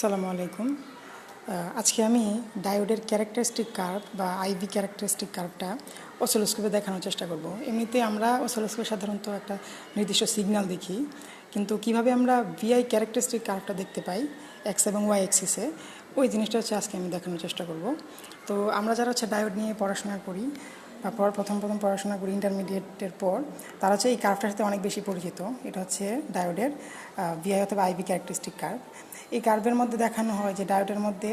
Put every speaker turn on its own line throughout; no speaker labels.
আসসালামু আলাইকুম। আজকে আমি ডায়োডের ক্যারেক্টারিস্টিক কার্ভ বা আইভি ক্যারেক্টারিস্টিক কার্ভটা অসলোস্কোপে দেখানোর চেষ্টা করব। এমনিতে আমরা অসলোস্কোপে সাধারণত একটা নির্দিষ্ট সিগন্যাল দেখি, কিন্তু কীভাবে আমরা ভিআই ক্যারেক্টারিস্টিক কার্ভটা দেখতে পাই এক্স এবং ওয়াই এক্সিসে ওই জিনিসটা হচ্ছে আজকে আমি দেখানোর চেষ্টা করব। তো আমরা যারা হচ্ছে ডায়োড নিয়ে পড়াশোনা করি বা পর প্রথম প্রথম পড়াশোনা করি ইন্টারমিডিয়েটের পর। তারা হচ্ছে এই কার্ভটার সাথে অনেক বেশি পরিচিত। এটা হচ্ছে ডায়োডের ভিআই অথবা আইভি ক্যারেক্টারিস্টিক কার্ভ এই কার্ভের মধ্যে দেখানো হয় যে ডায়োডের মধ্যে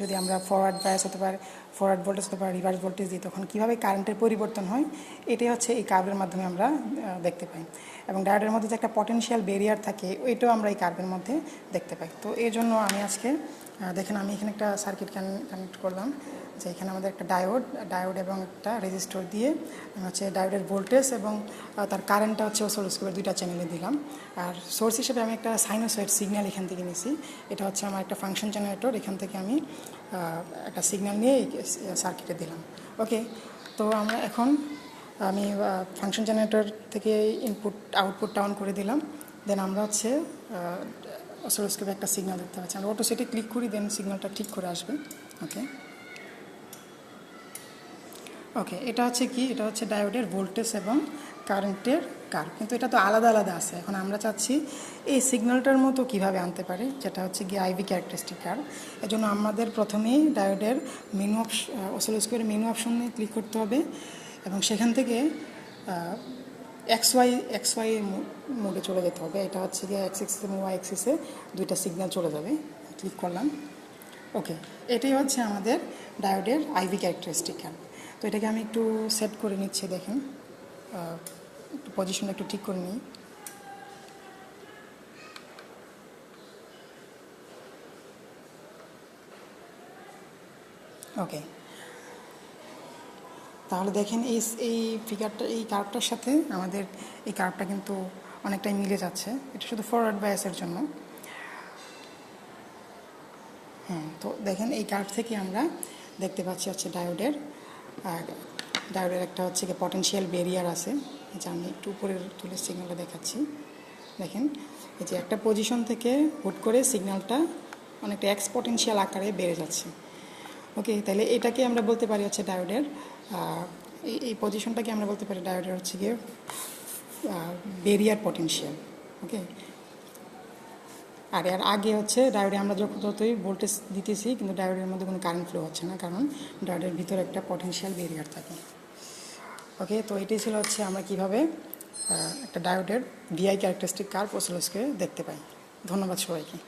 যদি আমরা ফরওয়ার্ড বায়াস পারে ফরওয়ার্ড ভোল্টেজ পারে রিভার্স ভোল্টেজ দিই, তখন কীভাবে কারেন্টের পরিবর্তন হয়, এটাই হচ্ছে এই কার্ভের মাধ্যমে আমরা দেখতে পাই। এবং ডায়োডের মধ্যে যে একটা পটেনশিয়াল ব্যারিয়ার থাকে, ওইটাও আমরা এই কার্ভের মধ্যে দেখতে পাই। তো এই জন্য আমি আজকে দেখেন আমি এখানে একটা সার্কিট কানেক্ট করলাম। যে এখানে আমাদের একটা ডায়োড ডায়োড এবং একটা রেজিস্টর দিয়ে হচ্ছে ডায়োডের ভোল্টেজ এবং তার কারেন্টটা হচ্ছে ওসোলোস্কোপের দুইটা চ্যানেলে দিলাম। আর সোর্স হিসেবে আমি একটা সাইনোসয়েড সিগন্যাল এখান থেকে নিয়েছি এটা হচ্ছে আমার একটা ফাংশন জেনারেটর এখান থেকে আমি একটা সিগন্যাল নিয়ে সার্কিটে দিলাম। ওকে তো আমরা এখন, আমি ফাংশন জেনারেটর থেকে ইনপুট আউটপুটটা অন করে দিলাম। দেন আমরা হচ্ছে অসোলোস্কোপে একটা সিগন্যাল দেখতে পাচ্ছি। আমরা অটো সেটে ক্লিক করি দেন সিগন্যালটা ঠিক করে আসবে। ওকে ওকে এটা হচ্ছে কি? এটা হচ্ছে ডায়োডের ভোল্টেজ এবং কারেন্টের কার। কিন্তু এটা তো আলাদা আলাদা আছে। এখন আমরা চাচ্ছি এই সিগন্যালটার মতো কীভাবে আনতে পারি? যেটা হচ্ছে গিয়ে আইভি ক্যারেক্টারিস্টিক কার। এজন্য আমাদের প্রথমেই ডায়োডের মেনু অপশন ওসিলোস্কোপের মেনু অপশনে ক্লিক করতে হবে এবং সেখান থেকে এক্স ওয়াই এক্স ওয়াই মোডে চলে যেতে হবে। এটা হচ্ছে গিয়ে এক্স এক্সিস এবং ওয়াই এক্সিসে দুইটা সিগন্যাল চলে যাবে। ক্লিক করলাম। ওকে এটাই হচ্ছে আমাদের ডায়োডের আইভি ক্যারেক্টারিস্টিক কার্ভ তো এটাকে আমি একটু সেট করে নিচ্ছি, দেখেন। একটু পজিশনটা একটু ঠিক করে নিই। ওকে তাহলে দেখেন এই এই ফিগারটা এই কার্ভটার সাথে আমাদের এই কার্ভটা কিন্তু অনেকটাই মিলে যাচ্ছে। এটা শুধু ফরওয়ার্ড বায়াসের জন্য। হ্যাঁ তো দেখেন এই কার্ভ থেকে আমরা দেখতে পাচ্ছি হচ্ছে ডায়োডের আর ডায়োডের একটা হচ্ছে কি পটেনশিয়াল ব্যারিয়ার আছে। এই যে আমি একটু উপরের তুলে সিগন্যালটা দেখাচ্ছি। দেখেন, এই যে একটা পজিশন থেকে হুট করে সিগন্যালটা অনেকটা এক্সপোটেনশিয়াল আকারে বেড়ে যাচ্ছে। ওকে তাহলে এটাকে আমরা বলতে পারি হচ্ছে ডায়োডের এই এই পজিশনটাকে আমরা বলতে পারি ডায়োডের হচ্ছে গিয়ে বেরিয়ার পটেনশিয়াল ওকে আর এর আগে হচ্ছে ডায়োডে আমরা যখন যতই ভোল্টেজ দিতেছি, কিন্তু ডায়োডের মধ্যে কোনো কারেন্ট ফ্লো হচ্ছে না, কারণ ডায়োডের ভিতরে একটা পটেনশিয়াল বেরিয়ার থাকে। ওকে তো এটাই ছিল হচ্ছে আমরা কীভাবে একটা ডায়োডের ভিআই ক্যারেক্টারিস্টিক কার ওসিলোস্কে দেখতে পাই। ধন্যবাদ সবাইকে।